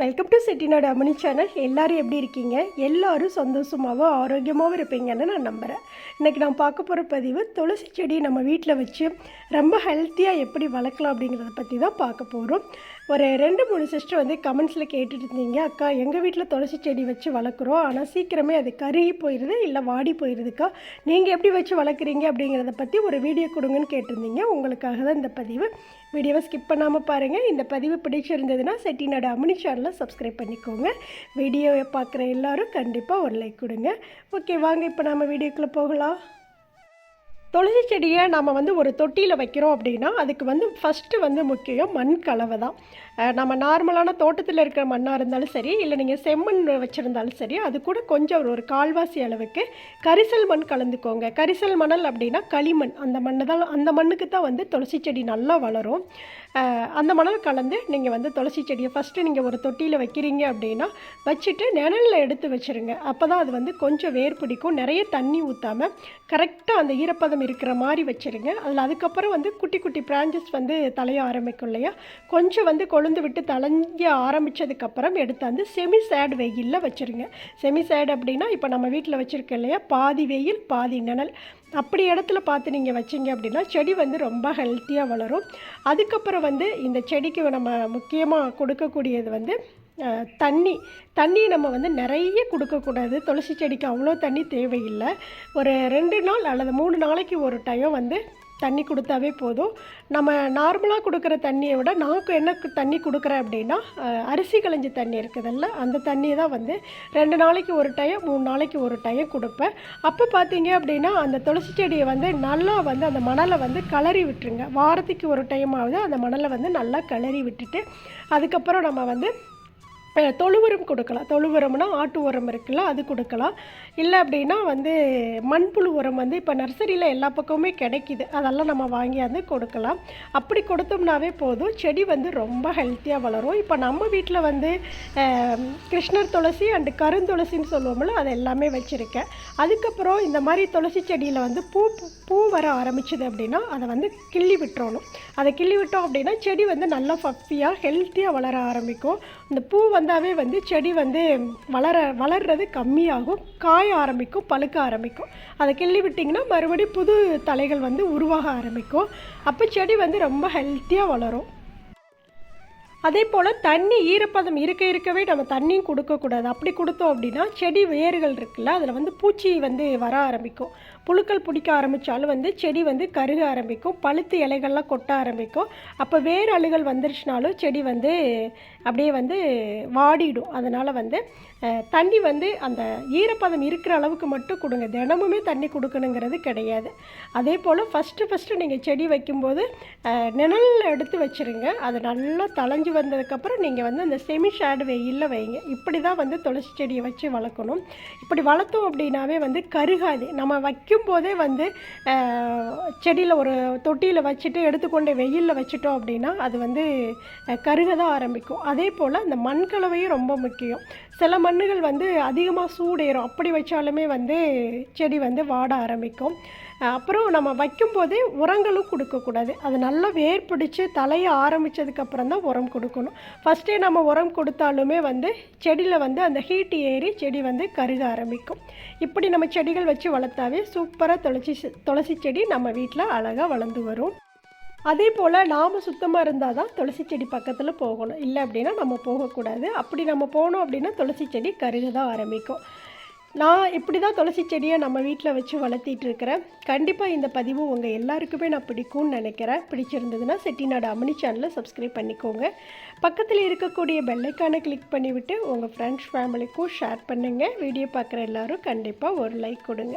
Welcome to Chettinad அம்மனி channel. எல்லோரும் எப்படி இருக்கீங்க? எல்லோரும் சந்தோஷமாகவும் ஆரோக்கியமாகவும் இருப்பீங்கன்னு நான் நம்புகிறேன் இன்றைக்கி நான் பார்க்க போகிற பதிவு துளசி செடி நம்ம வீட்டில் வச்சு ரொம்ப ஹெல்த்தியாக எப்படி வளர்க்கலாம் அப்படிங்கிறத பற்றி தான் பார்க்க போகிறோம் ஒரு ரெண்டு மூணு சிஸ்டர் வந்து கமெண்ட்ஸில் கேட்டுட்டு இருந்தீங்க அக்கா எங்கள் வீட்டில் துளசி செடி வச்சு வளர்க்குறோம். ஆனால் சீக்கிரமே அது கருகி போயிடுது இல்லை வாடி போயிடுதுக்கா நீங்கள் எப்படி வச்சு வளர்க்குறீங்க அப்படிங்கிறத பற்றி ஒரு வீடியோ கொடுங்கன்னு கேட்டிருந்தீங்க. உங்களுக்காக தான் இந்த பதிவு. வீடியோவை ஸ்கிப் பண்ணாமல் பாருங்கள் இந்த பதிவு பிடிச்சிருந்ததுன்னா செட்டிநாடு அமினி சேனலை சப்ஸ்கிரைப் பண்ணிக்கோங்க. வீடியோவை பார்க்குற எல்லாரும் கண்டிப்பாக ஒரு லைக் கொடுங்க. ஓகே வாங்க இப்போ நம்ம வீடியோக்குள்ளே போகலாம். துளசி செடியை நம்ம வந்து ஒரு தொட்டியில் வைக்கிறோம் அப்படின்னா அதுக்கு வந்து ஃபஸ்ட்டு வந்து முக்கியம் மண் கலவை தான். நம்ம நார்மலான தோட்டத்தில் இருக்கிற மண்ணாக இருந்தாலும் சரி இல்லை நீங்கள் செம்மண் வச்சுருந்தாலும் சரி அது கூட கொஞ்சம் ஒரு- ஒரு கால்வாசி அளவுக்கு கரிசல் மண் கலந்துக்கோங்க. கரிசல் மணல் அப்படின்னா களிமண். அந்த மண்ணு தான் அந்த மண்ணுக்கு தான் வந்து துளசி செடி நல்லா வளரும். அந்த மணல் கலந்து நீங்கள் வந்து துளசி செடியை ஃபஸ்ட்டு நீங்கள் ஒரு தொட்டியில் வைக்கிறீங்க அப்படின்னா வச்சுட்டு நிழலில் எடுத்து வச்சுருங்க. அப்போ தான் அது வந்து கொஞ்சம் வேர் பிடிக்கும். நிறைய தண்ணி ஊற்றாமல் கரெக்டாக அந்த ஈரப்பதம் இருக்கிற மாதிரி வச்சுருங்க. அதில் அதுக்கப்புறம் வந்து குட்டி குட்டி பிரான்ச்சஸ் வந்து தலைய ஆரம்பிக்கும் இல்லையா? கொஞ்சம் வந்து கொழுந்து விட்டு தலைஞ்ச ஆரம்பித்ததுக்கப்புறம் எடுத்து வந்து செமி சேட் வெயிலில் வச்சுருங்க. செமி சேட் அப்படின்னா இப்போ நம்ம வீட்டில் வச்சுருக்கோம் இல்லையா? பாதி வெயில் பாதி நிழல் அப்படி இடத்துல பார்த்து நீங்கள் வச்சீங்க அப்படின்னா செடி வந்து ரொம்ப ஹெல்த்தியாக வளரும். அதுக்கப்புறம் வந்து இந்த செடிக்கு நம்ம முக்கியமாக கொடுக்கக்கூடியது வந்து தண்ணி தண்ணி நம்ம வந்து நிறைய கொடுக்கக்கூடாது. துளசி செடிக்கு அவ்வளோ தண்ணி தேவையில்லை. ஒரு ரெண்டு நாள் அல்லது மூணு நாளைக்கு ஒரு டைம் வந்து தண்ணி கொடுத்தாவே போதும். நம்ம நார்மலாக கொடுக்குற தண்ணியை விட நான் என்ன தண்ணி கொடுக்குறேன் அப்படின்னா அரிசி களைஞ்சி தண்ணி இருக்குதுல்ல அந்த தண்ணியை தான் வந்து ரெண்டு நாளைக்கு ஒரு டைம் மூணு நாளைக்கு ஒரு டைம் கொடுப்பேன். அப்போ பார்த்தீங்க அப்படின்னா அந்த துளசி செடியை வந்து நல்லா வந்து அந்த மணலை வந்து கலரி விட்டுருங்க. வாரத்துக்கு ஒரு டைம் ஆகுது அந்த மணலை வந்து நல்லா கலரி விட்டுட்டு அதுக்கப்புறம் நம்ம வந்து தொழு உரம் கொடுக்கலாம். தொழு உரம்னா ஆட்டு உரம் இருக்குல்ல அது கொடுக்கலாம். இல்லை அப்படின்னா வந்து மண்புழு உரம் வந்து இப்போ நர்சரியில் எல்லா பக்கமுமே கிடைக்கிது. அதெல்லாம் நம்ம வாங்கியாந்து கொடுக்கலாம். அப்படி கொடுத்தோம்னாவே போதும். செடி வந்து ரொம்ப ஹெல்த்தியாக வளரும். இப்போ நம்ம வீட்டில் வந்து கிருஷ்ணர் துளசி அண்டு கருந்துளசின்னு சொல்லுவோம்ல அது எல்லாமே வச்சுருக்கேன். அதுக்கப்புறம் இந்த மாதிரி துளசி செடியில் வந்து பூ பூ வர ஆரம்பிச்சது அப்படின்னா அதை வந்து கிள்ளி விட்டுறணும். அதை கிள்ளி விட்டோம் அப்படின்னா செடி வந்து நல்லா ஃபப்பியாக ஹெல்த்தியாக வளர ஆரம்பிக்கும். இந்த பூ வந்தாவே வந்து செடி வந்து வளர வளர்றது கம்மியாகும் காய ஆரம்பிக்கும் பழுக்க ஆரம்பிக்கும். அதை கிள்ளி விட்டிங்கன்னா மறுபடியும் புது தலைகள் வந்து உருவாக ஆரம்பிக்கும். அப்போ செடி வந்து ரொம்ப ஹெல்த்தியாக வளரும். அதே போல் தண்ணி ஈரப்பதம் இருக்க இருக்கவே நம்ம தண்ணியும் கொடுக்கக்கூடாது. அப்படி கொடுத்தோம் அப்படின்னா செடி வேர்கள் இருக்குல்ல அதில் வந்து பூச்சி வந்து வர ஆரம்பிக்கும். புழுக்கள் பிடிக்க ஆரம்பித்தாலும் வந்து செடி வந்து கருக ஆரம்பிக்கும் பழுத்து இலைகள்லாம் கொட்ட ஆரம்பிக்கும். அப்போ வேறு அழுகல் வந்துருச்சுனாலும் செடி வந்து அப்படியே வந்து வாடிடும். அதனால் வந்து தண்ணி வந்து அந்த ஈரப்பதம் இருக்கிற அளவுக்கு மட்டும் கொடுங்க. தினமுமே தண்ணி கொடுக்கணுங்கிறது கிடையாது. அதே போல் ஃபஸ்ட்டு ஃபஸ்ட்டு நீங்கள் செடி வைக்கும்போது நிழலில் எடுத்து வச்சுருங்க. அது நல்லா தளைஞ்சு வந்ததுக்கப்புறம் நீங்கள் வந்து அந்த செமி ஷேடு வெயிலில் வைங்க. இப்படி தான் வந்து துளசி செடியை வச்சு வளர்க்கணும். இப்படி வளர்த்தோம் அப்படின்னாவே வந்து கருகாது. நம்ம வைக்கும் போதே வந்து செடியில் ஒரு தொட்டியில் வச்சுட்டு எடுத்துக்கொண்டு வெயிலில் வச்சுட்டோம் அப்படின்னா அது வந்து கருக தான் ஆரம்பிக்கும். அதே போல் அந்த மண் கலவையும் ரொம்ப முக்கியம். சில மண் மண்ணுகள் வந்து அதிகமாக சூடேறும். அப்படி வச்சாலுமே வந்து செடி வந்து வாட ஆரம்பிக்கும். அப்புறம் நம்ம வைக்கும்போதே உரங்களும் கொடுக்கக்கூடாது. அது நல்லா வேர் பிடிச்சி தலைய ஆரம்பித்ததுக்கப்புறம் தான் உரம் கொடுக்கணும். ஃபஸ்ட்டே நம்ம உரம் கொடுத்தாலுமே வந்து செடியில் வந்து அந்த ஹீட் ஏறி செடி வந்து கருக ஆரம்பிக்கும். இப்படி நம்ம செடிகள் வச்சு வளர்த்தாவே சூப்பராக துளசி துளசி செடி நம்ம வீட்டில் அழகாக வளர்ந்து வரும். அதே போல் நாம் சுத்தமாக இருந்தால் தான் துளசி செடி பக்கத்தில் போகணும். இல்லை அப்படின்னா நம்ம போகக்கூடாது. அப்படி நம்ம போனோம் அப்படின்னா துளசி செடி கருக தான் ஆரம்பிக்கும். நான் இப்படி தான் துளசி செடியை நம்ம வீட்டில் வச்சு வளர்த்திட்டு இருக்கிறேன். கண்டிப்பாக இந்த பதிவு உங்கள் எல்லாருக்குமே நான் பிடிக்கும்னு நினைக்கிறேன். பிடிச்சிருந்ததுன்னா செட்டிநாடு அமினி சேனலை சப்ஸ்கிரைப் பண்ணிக்கோங்க. பக்கத்தில் இருக்கக்கூடிய பெல்லைக்கானை கிளிக் பண்ணிவிட்டு உங்கள் ஃப்ரெண்ட்ஸ் ஃபேமிலிக்கும் ஷேர் பண்ணுங்கள் வீடியோ பார்க்குற எல்லாரும் கண்டிப்பாக ஒரு லைக் கொடுங்க.